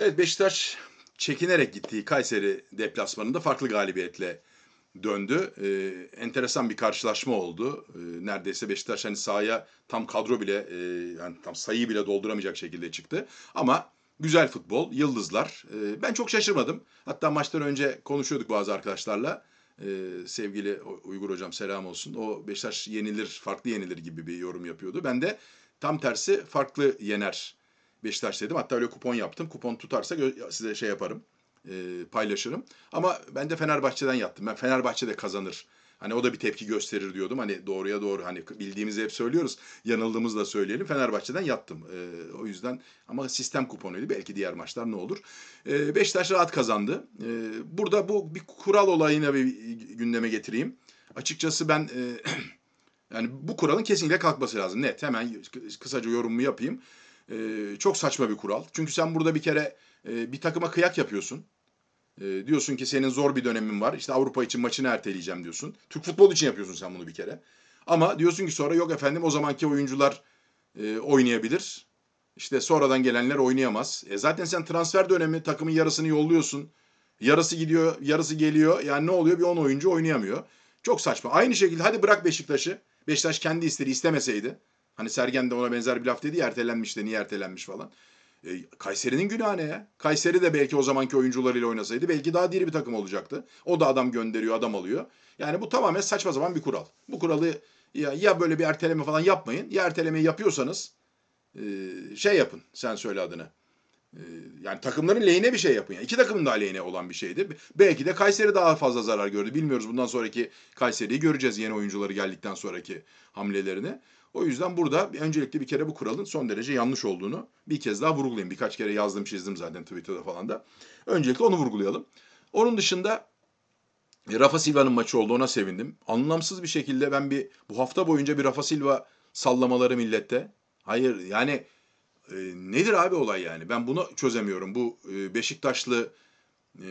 Evet Beşiktaş çekinerek gittiği Kayseri deplasmanında farklı galibiyetle döndü. Ee, enteresan bir karşılaşma oldu. Ee, neredeyse Beşiktaş hani sahaya tam kadro bile e, yani tam sayıyı bile dolduramayacak şekilde çıktı. Ama güzel futbol, yıldızlar. Ee, ben çok şaşırmadım. Hatta maçtan önce konuşuyorduk bazı arkadaşlarla. Ee, sevgili Uygur hocam selam olsun. O Beşiktaş yenilir, farklı yenilir gibi bir yorum yapıyordu. Ben de tam tersi farklı yener Beşiktaş dedim. Hatta öyle kupon yaptım. Kupon tutarsa size şey yaparım. e, paylaşırım. Ama ben de Fenerbahçe'den yattım. Ben Fenerbahçe de kazanır. Hani o da bir tepki gösterir diyordum. Hani doğruya doğru hani bildiğimizi hep söylüyoruz. Yanıldığımızı da söyleyelim. Fenerbahçe'den yattım. E, o yüzden ama sistem kuponuydu. Belki diğer maçlar ne olur. E, Beşiktaş rahat kazandı. E, burada bu bir kural olayına bir gündeme getireyim. Açıkçası ben e, yani bu kuralın kesinlikle kalkması lazım. Net. Hemen kısaca yorumumu yapayım. Ee, çok saçma bir kural. Çünkü sen burada bir kere e, bir takıma kıyak yapıyorsun. E, diyorsun ki senin zor bir dönemin var. İşte Avrupa için maçını erteleyeceğim diyorsun. Türk futbolu için yapıyorsun sen bunu bir kere. Ama diyorsun ki sonra yok efendim o zamanki oyuncular e, oynayabilir. İşte sonradan gelenler oynayamaz. E zaten sen transfer dönemi takımın yarısını yolluyorsun. Yarısı gidiyor, yarısı geliyor. Yani ne oluyor? Bir 10 oyuncu oynayamıyor. Çok saçma. Aynı şekilde hadi bırak Beşiktaş'ı. Beşiktaş kendi istedi, istemeseydi. Hani Sergen de ona benzer bir laf dedi ya ertelenmiş de niye ertelenmiş falan. E, Kayseri'nin günahı ne ya? Kayseri de belki o zamanki oyuncularıyla oynasaydı belki daha diri bir takım olacaktı. O da adam gönderiyor, adam alıyor. Yani bu tamamen saçma sapan bir kural. Bu kuralı ya, ya böyle bir erteleme falan yapmayın. Ya ertelemeyi yapıyorsanız e, şey yapın. Sen söyle adını. E, yani takımların lehine bir şey yapın. Yani iki takımın da lehine olan bir şeydi. Belki de Kayseri daha fazla zarar gördü. Bilmiyoruz bundan sonraki Kayseri'yi göreceğiz yeni oyuncuları geldikten sonraki hamlelerini. O yüzden burada öncelikle bir kere bu kuralın son derece yanlış olduğunu bir kez daha vurgulayayım. Birkaç kere yazdım çizdim zaten Twitter'da falan da. Öncelikle onu vurgulayalım. Onun dışında e, Rafa Silva'nın maçı oldu ona sevindim. Anlamsız bir şekilde ben bir bu hafta boyunca bir Rafa Silva sallamaları millette. Hayır yani e, nedir abi olay yani? Ben bunu çözemiyorum. Bu e, Beşiktaşlı e,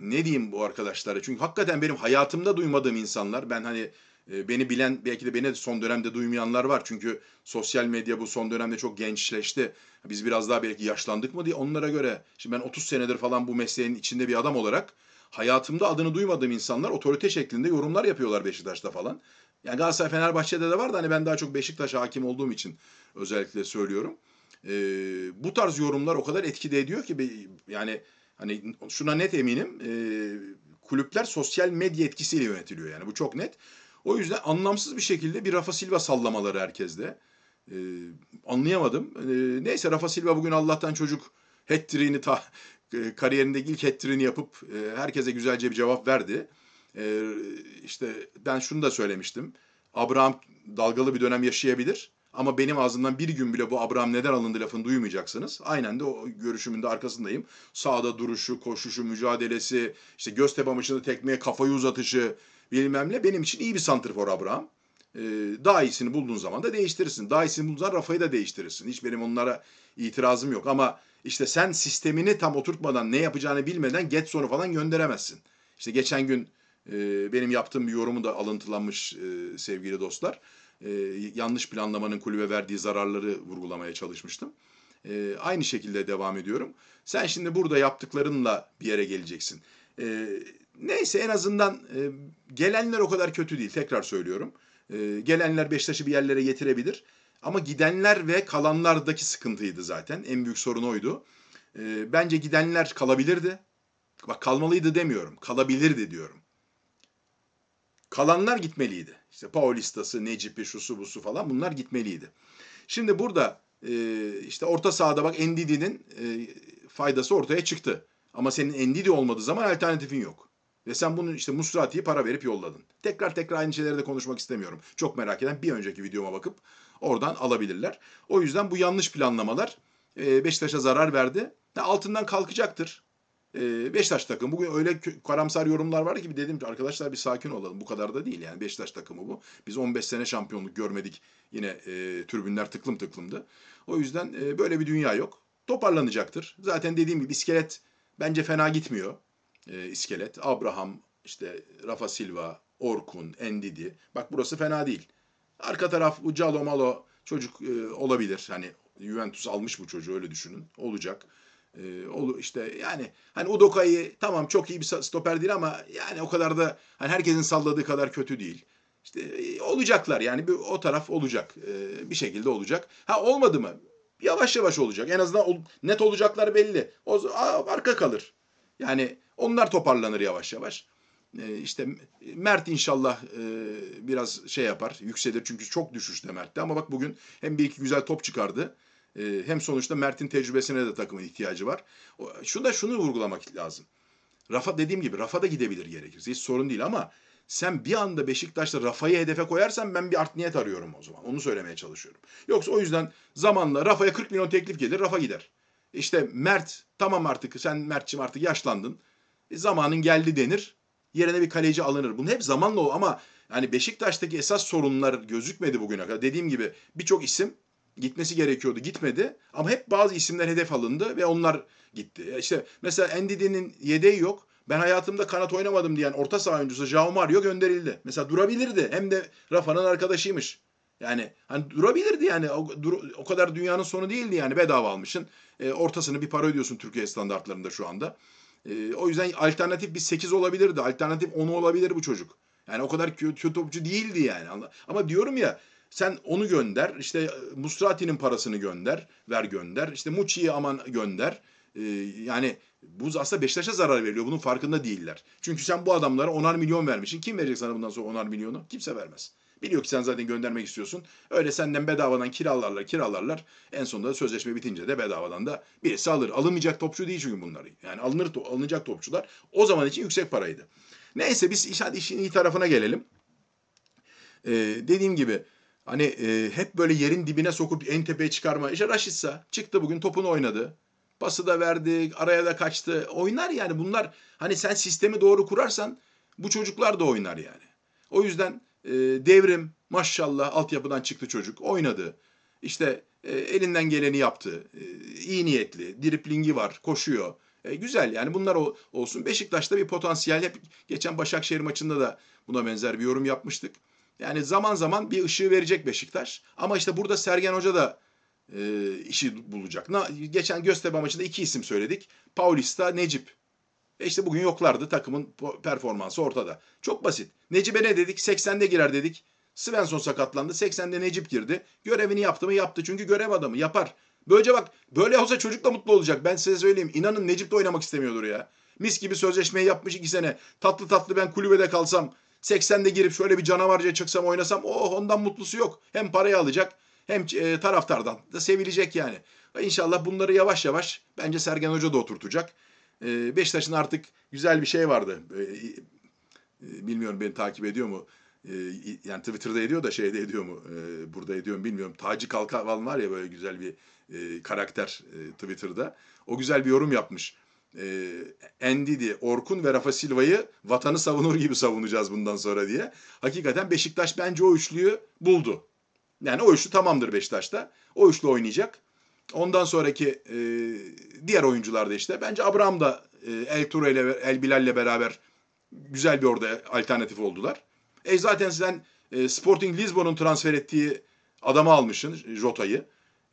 ne diyeyim bu arkadaşlara? Çünkü hakikaten benim hayatımda duymadığım insanlar. Ben hani beni bilen belki de beni son dönemde duymayanlar var. Çünkü sosyal medya bu son dönemde çok gençleşti. Biz biraz daha belki yaşlandık mı diye onlara göre. Şimdi ben 30 senedir falan bu mesleğin içinde bir adam olarak hayatımda adını duymadığım insanlar otorite şeklinde yorumlar yapıyorlar Beşiktaş'ta falan. Yani Galatasaray Fenerbahçe'de de var da hani ben daha çok Beşiktaş'a hakim olduğum için özellikle söylüyorum. Ee, bu tarz yorumlar o kadar etki de ediyor ki yani hani şuna net eminim e, kulüpler sosyal medya etkisiyle yönetiliyor yani bu çok net. O yüzden anlamsız bir şekilde bir Rafa Silva sallamaları herkeste. Ee, anlayamadım. Ee, neyse Rafa Silva bugün Allah'tan çocuk hat-trick'ini ta, e, kariyerindeki ilk hat-trick'ini yapıp e, herkese güzelce bir cevap verdi. Ee, işte ben şunu da söylemiştim. Abraham dalgalı bir dönem yaşayabilir. Ama benim ağzımdan bir gün bile bu Abraham neden alındı lafını duymayacaksınız. Aynen de o görüşümün de arkasındayım. Sağda duruşu, koşuşu, mücadelesi, işte Göztepe maçında tekmeye kafayı uzatışı bilmem ne. Benim için iyi bir santrfor Abraham. Ee, daha iyisini bulduğun zaman da değiştirirsin. Daha iyisini bulduğun zaman Rafa'yı da değiştirirsin. Hiç benim onlara itirazım yok. Ama işte sen sistemini tam oturtmadan ne yapacağını bilmeden Getson'u falan gönderemezsin. İşte geçen gün e, benim yaptığım bir yorumu da alıntılanmış e, sevgili dostlar. E, yanlış planlamanın kulübe verdiği zararları vurgulamaya çalışmıştım. E, aynı şekilde devam ediyorum. Sen şimdi burada yaptıklarınla bir yere geleceksin. Neyse en azından e, gelenler o kadar kötü değil. Tekrar söylüyorum. E, gelenler Beşiktaş'ı bir yerlere getirebilir. Ama gidenler ve kalanlardaki sıkıntıydı zaten. En büyük sorun oydu. E, bence gidenler kalabilirdi. Bak kalmalıydı demiyorum. Kalabilirdi diyorum. Kalanlar gitmeliydi. İşte Paulista'sı, Necip'i, şusu busu falan bunlar gitmeliydi. Şimdi burada e, işte orta sahada bak Endidi'nin e, faydası ortaya çıktı. Ama senin Endidi olmadığı zaman alternatifin yok. Ve sen bunu işte Musrati'yi para verip yolladın. Tekrar tekrar aynı şeyleri de konuşmak istemiyorum. Çok merak eden bir önceki videoma bakıp oradan alabilirler. O yüzden bu yanlış planlamalar e, Beşiktaş'a zarar verdi. Altından kalkacaktır. E, Beşiktaş takımı bugün öyle karamsar yorumlar var ki dedim arkadaşlar bir sakin olalım. Bu kadar da değil yani Beşiktaş takımı bu. Biz 15 sene şampiyonluk görmedik. Yine e, tribünler tıklım tıklımdı. O yüzden e, böyle bir dünya yok. Toparlanacaktır. Zaten dediğim gibi iskelet bence fena gitmiyor. E, iskelet. Abraham, işte Rafa Silva, Orkun, Endidi. Bak burası fena değil. Arka taraf bu Calo Malo çocuk e, olabilir. Hani Juventus almış bu çocuğu öyle düşünün. Olacak. Ee, olu işte yani hani Udoka'yı tamam çok iyi bir stoper değil ama yani o kadar da hani herkesin salladığı kadar kötü değil. İşte e, olacaklar yani bir, o taraf olacak. Ee, bir şekilde olacak. Ha olmadı mı? Yavaş yavaş olacak. En azından ol- net olacaklar belli. O aa, arka kalır. Yani onlar toparlanır yavaş yavaş. Ee, işte Mert inşallah e, biraz şey yapar, yükselir çünkü çok düşüşte Mert'te ama bak bugün hem bir iki güzel top çıkardı. e, hem sonuçta Mert'in tecrübesine de takımın ihtiyacı var. O- Şu da şunu vurgulamak lazım. Rafa dediğim gibi Rafa da gidebilir gerekirse hiç sorun değil ama sen bir anda Beşiktaş'ta Rafa'yı hedefe koyarsan ben bir art niyet arıyorum o zaman. Onu söylemeye çalışıyorum. Yoksa o yüzden zamanla Rafa'ya 40 milyon teklif gelir Rafa gider. İşte Mert tamam artık sen Mert'cim artık yaşlandın. E, zamanın geldi denir. Yerine bir kaleci alınır. Bunu hep zamanla o ama yani Beşiktaş'taki esas sorunlar gözükmedi bugüne kadar. Dediğim gibi birçok isim gitmesi gerekiyordu gitmedi ama hep bazı isimler hedef alındı ve onlar gitti. E, İşte mesela Endidi'nin yedeği yok. Ben hayatımda kanat oynamadım diyen orta saha oyuncusu João Mario gönderildi. Mesela durabilirdi. Hem de Rafa'nın arkadaşıymış. Yani hani durabilirdi yani o, dur- o kadar dünyanın sonu değildi yani bedava almışsın. E, ortasını bir para ödüyorsun Türkiye standartlarında şu anda. E, o yüzden alternatif bir 8 olabilirdi. Alternatif 10 olabilir bu çocuk. Yani o kadar kötü, topçu değildi yani. Ama diyorum ya sen onu gönder. işte Musrati'nin parasını gönder. Ver gönder. İşte Muçi'yi aman gönder. E, yani bu aslında Beşiktaş'a zarar veriyor. Bunun farkında değiller. Çünkü sen bu adamlara onar milyon vermişsin. Kim verecek sana bundan sonra onar milyonu? Kimse vermez. Biliyor ki sen zaten göndermek istiyorsun. Öyle senden bedavadan kiralarlar kiralarlar. En sonunda sözleşme bitince de bedavadan da birisi alır. Alınmayacak topçu değil çünkü bunları. Yani alınır, alınacak topçular o zaman için yüksek paraydı. Neyse biz iş, hadi işin iyi tarafına gelelim. Ee, dediğim gibi hani e, hep böyle yerin dibine sokup en tepeye çıkarma. İşte Raşitsa çıktı bugün topunu oynadı. Pası da verdi, araya da kaçtı. Oynar yani bunlar hani sen sistemi doğru kurarsan bu çocuklar da oynar yani. O yüzden e, devrim maşallah altyapıdan çıktı çocuk oynadı. İşte e, elinden geleni yaptı. E, iyi niyetli, driplingi var, koşuyor. E, güzel yani bunlar o, olsun. Beşiktaş'ta bir potansiyel hep geçen Başakşehir maçında da buna benzer bir yorum yapmıştık. Yani zaman zaman bir ışığı verecek Beşiktaş. Ama işte burada Sergen Hoca da e, işi bulacak. Na, geçen Göztepe maçında iki isim söyledik. Paulista, Necip. E işte bugün yoklardı. Takımın performansı ortada. Çok basit. Necip'e ne dedik? 80'de girer dedik. Svensson sakatlandı. 80'de Necip girdi. Görevini yaptı mı? Yaptı. Çünkü görev adamı. Yapar. Böylece bak böyle olsa çocuk da mutlu olacak. Ben size söyleyeyim. İnanın Necip de oynamak istemiyordur ya. Mis gibi sözleşmeyi yapmış iki sene. Tatlı tatlı ben kulübede kalsam 80'de girip şöyle bir canavarca çıksam oynasam oh ondan mutlusu yok. Hem parayı alacak hem e, taraftardan da sevilecek yani. İnşallah bunları yavaş yavaş bence Sergen Hoca da oturtacak. E, Beşiktaş'ın artık güzel bir şey vardı. E, e, bilmiyorum beni takip ediyor mu? E, yani Twitter'da ediyor da şeyde ediyor mu? Burada ediyor mu bilmiyorum. Taci Kalkavan var ya böyle güzel bir e, karakter e, Twitter'da. O güzel bir yorum yapmış. E, Endidi, Orkun ve Rafa Silva'yı vatanı savunur gibi savunacağız bundan sonra diye. Hakikaten Beşiktaş bence o üçlüyü buldu. Yani o üçlü tamamdır Beşiktaş'ta. O üçlü oynayacak. Ondan sonraki e, diğer oyuncular da işte. Bence Abraham da e, El Ture ile El Bilal'le beraber güzel bir orada alternatif oldular. E zaten sen e, Sporting Lisbon'un transfer ettiği adamı almışsın, Jota'yı.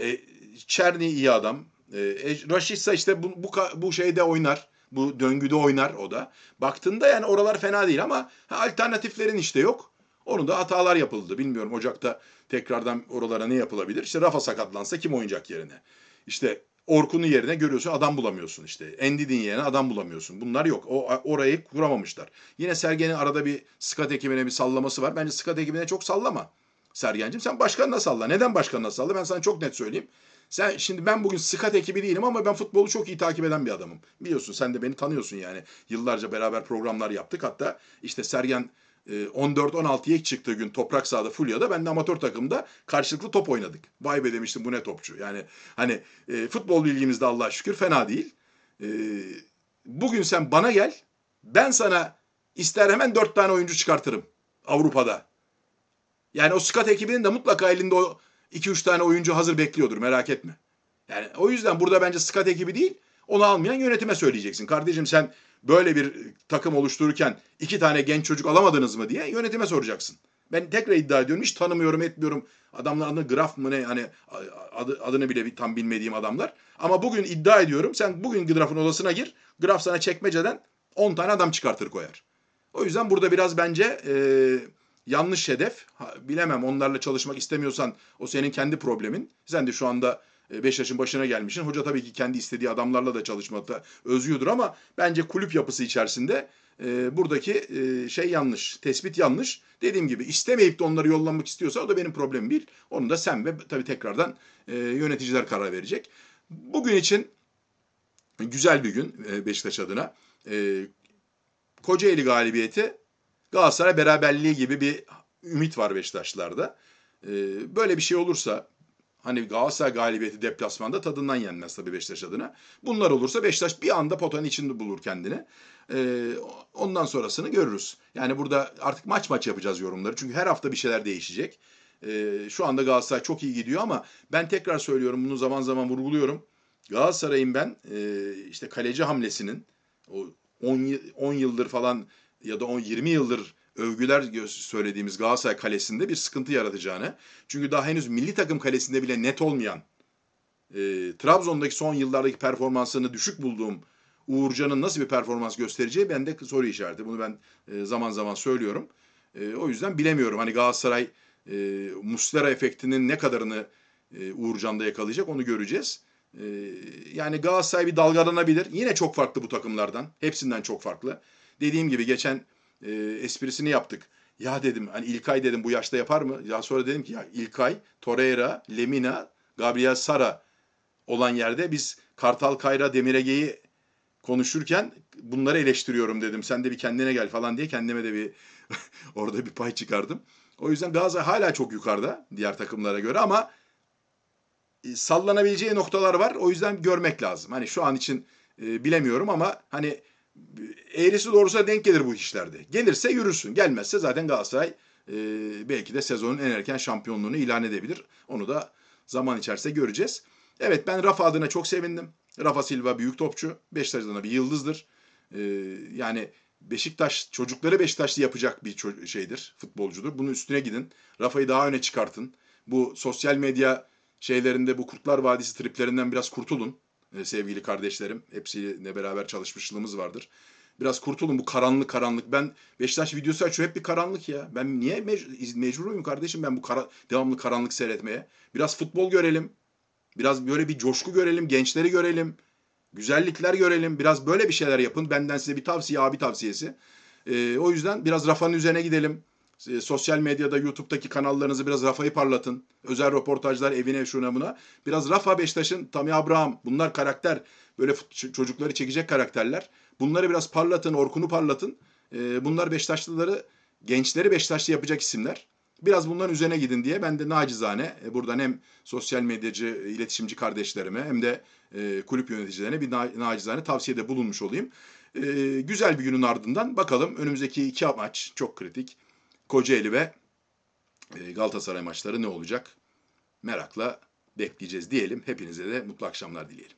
E, Çerni iyi adam. E, e, Rashica işte bu, bu, bu şeyde oynar. Bu döngüde oynar o da. Baktığında yani oralar fena değil ama ha, alternatiflerin işte yok. Onun da hatalar yapıldı. Bilmiyorum Ocak'ta tekrardan oralara ne yapılabilir? İşte Rafa sakatlansa kim oynayacak yerine? İşte Orkun'un yerine görüyorsun adam bulamıyorsun işte. Endid'in yerine adam bulamıyorsun. Bunlar yok. O orayı kuramamışlar. Yine Sergen'in arada bir skat ekibine bir sallaması var. Bence skat ekibine çok sallama. Sergen'cim sen başkanına salla. Neden başkanına salla? Ben sana çok net söyleyeyim. Sen şimdi ben bugün skat ekibi değilim ama ben futbolu çok iyi takip eden bir adamım. Biliyorsun sen de beni tanıyorsun yani. Yıllarca beraber programlar yaptık. Hatta işte Sergen 14-16'ya ilk çıktığı gün toprak sahada Fulya'da ben de amatör takımda karşılıklı top oynadık. Vay be demiştim bu ne topçu. Yani hani e, futbol bilgimiz de Allah'a şükür fena değil. E, bugün sen bana gel ben sana ister hemen 4 tane oyuncu çıkartırım Avrupa'da. Yani o scout ekibinin de mutlaka elinde o 2-3 tane oyuncu hazır bekliyordur merak etme. Yani o yüzden burada bence scout ekibi değil Onu almayan yönetime söyleyeceksin. Kardeşim sen böyle bir takım oluştururken iki tane genç çocuk alamadınız mı diye yönetime soracaksın. Ben tekrar iddia ediyorum hiç tanımıyorum etmiyorum. Adamların adı Graf mı ne hani adı, adını bile tam bilmediğim adamlar. Ama bugün iddia ediyorum sen bugün Graf'ın odasına gir. Graf sana çekmeceden 10 tane adam çıkartır koyar. O yüzden burada biraz bence e, yanlış hedef. Ha, bilemem onlarla çalışmak istemiyorsan o senin kendi problemin. Sen de şu anda e, Beşiktaş'ın başına gelmişsin. Hoca tabii ki kendi istediği adamlarla da çalışmakta özgürdür ama bence kulüp yapısı içerisinde e, buradaki e, şey yanlış. Tespit yanlış. Dediğim gibi istemeyip de onları yollamak istiyorsa o da benim problemim değil. Onu da sen ve tabii tekrardan e, yöneticiler karar verecek. Bugün için güzel bir gün e, Beşiktaş adına. E, Kocaeli galibiyeti Galatasaray beraberliği gibi bir ümit var Beşiktaşlarda. E, böyle bir şey olursa hani Galatasaray galibiyeti deplasmanda tadından yenmez tabii Beşiktaş adına. Bunlar olursa Beşiktaş bir anda potanın içinde bulur kendini. E, ondan sonrasını görürüz. Yani burada artık maç maç yapacağız yorumları. Çünkü her hafta bir şeyler değişecek. E, şu anda Galatasaray çok iyi gidiyor ama ben tekrar söylüyorum bunu zaman zaman vurguluyorum. Galatasaray'ın ben e, işte kaleci hamlesinin o 10, 10 yıldır falan ya da 10 20 yıldır övgüler söylediğimiz Galatasaray kalesinde bir sıkıntı yaratacağını. Çünkü daha henüz milli takım kalesinde bile net olmayan e, Trabzon'daki son yıllardaki performansını düşük bulduğum Uğurcan'ın nasıl bir performans göstereceği bende soru işareti. Bunu ben e, zaman zaman söylüyorum. E, o yüzden bilemiyorum. Hani Galatasaray e, Muslera efektinin ne kadarını e, Uğurcan'da yakalayacak onu göreceğiz. E, yani Galatasaray bir dalgalanabilir. Yine çok farklı bu takımlardan. Hepsinden çok farklı. Dediğim gibi geçen e, esprisini yaptık. Ya dedim hani İlkay dedim bu yaşta yapar mı? Ya sonra dedim ki ya İlkay, Torreira, Lemina, Gabriel Sara olan yerde biz Kartal Kayra Demirege'yi konuşurken bunları eleştiriyorum dedim. Sen de bir kendine gel falan diye kendime de bir orada bir pay çıkardım. O yüzden Galatasaray hala çok yukarıda diğer takımlara göre ama e, sallanabileceği noktalar var. O yüzden görmek lazım. Hani şu an için e, bilemiyorum ama hani eğrisi doğrusuna denk gelir bu işlerde. Gelirse yürürsün. Gelmezse zaten Galatasaray e, belki de sezonun en erken şampiyonluğunu ilan edebilir. Onu da zaman içerisinde göreceğiz. Evet ben Rafa adına çok sevindim. Rafa Silva büyük topçu. Beşiktaş adına bir yıldızdır. E, yani Beşiktaş çocukları Beşiktaşlı yapacak bir şeydir, futbolcudur. Bunun üstüne gidin. Rafa'yı daha öne çıkartın. Bu sosyal medya şeylerinde bu Kurtlar Vadisi triplerinden biraz kurtulun sevgili kardeşlerim. Hepsiyle beraber çalışmışlığımız vardır. Biraz kurtulun bu karanlık karanlık. Ben Beşiktaş videosu açıyor hep bir karanlık ya. Ben niye mec- mecburuyum kardeşim ben bu kara- devamlı karanlık seyretmeye? Biraz futbol görelim. Biraz böyle bir coşku görelim, gençleri görelim. Güzellikler görelim. Biraz böyle bir şeyler yapın. Benden size bir tavsiye, abi tavsiyesi. E, o yüzden biraz Rafa'nın üzerine gidelim. E, sosyal medyada, YouTube'daki kanallarınızı biraz Rafa'yı parlatın. Özel röportajlar evine şuna buna. Biraz Rafa Beşiktaş'ın, Tami Abraham bunlar karakter. Böyle çocukları çekecek karakterler. Bunları biraz parlatın, Orkun'u parlatın. E, bunlar Beşiktaşlıları, gençleri Beşiktaşlı yapacak isimler. Biraz bunların üzerine gidin diye ben de nacizane e, buradan hem sosyal medyacı, iletişimci kardeşlerime hem de e, kulüp yöneticilerine bir na- nacizane tavsiyede bulunmuş olayım. E, güzel bir günün ardından bakalım önümüzdeki iki maç çok kritik. Kocaeli ve e, Galatasaray maçları ne olacak? Merakla bekleyeceğiz diyelim. Hepinize de mutlu akşamlar dileyelim.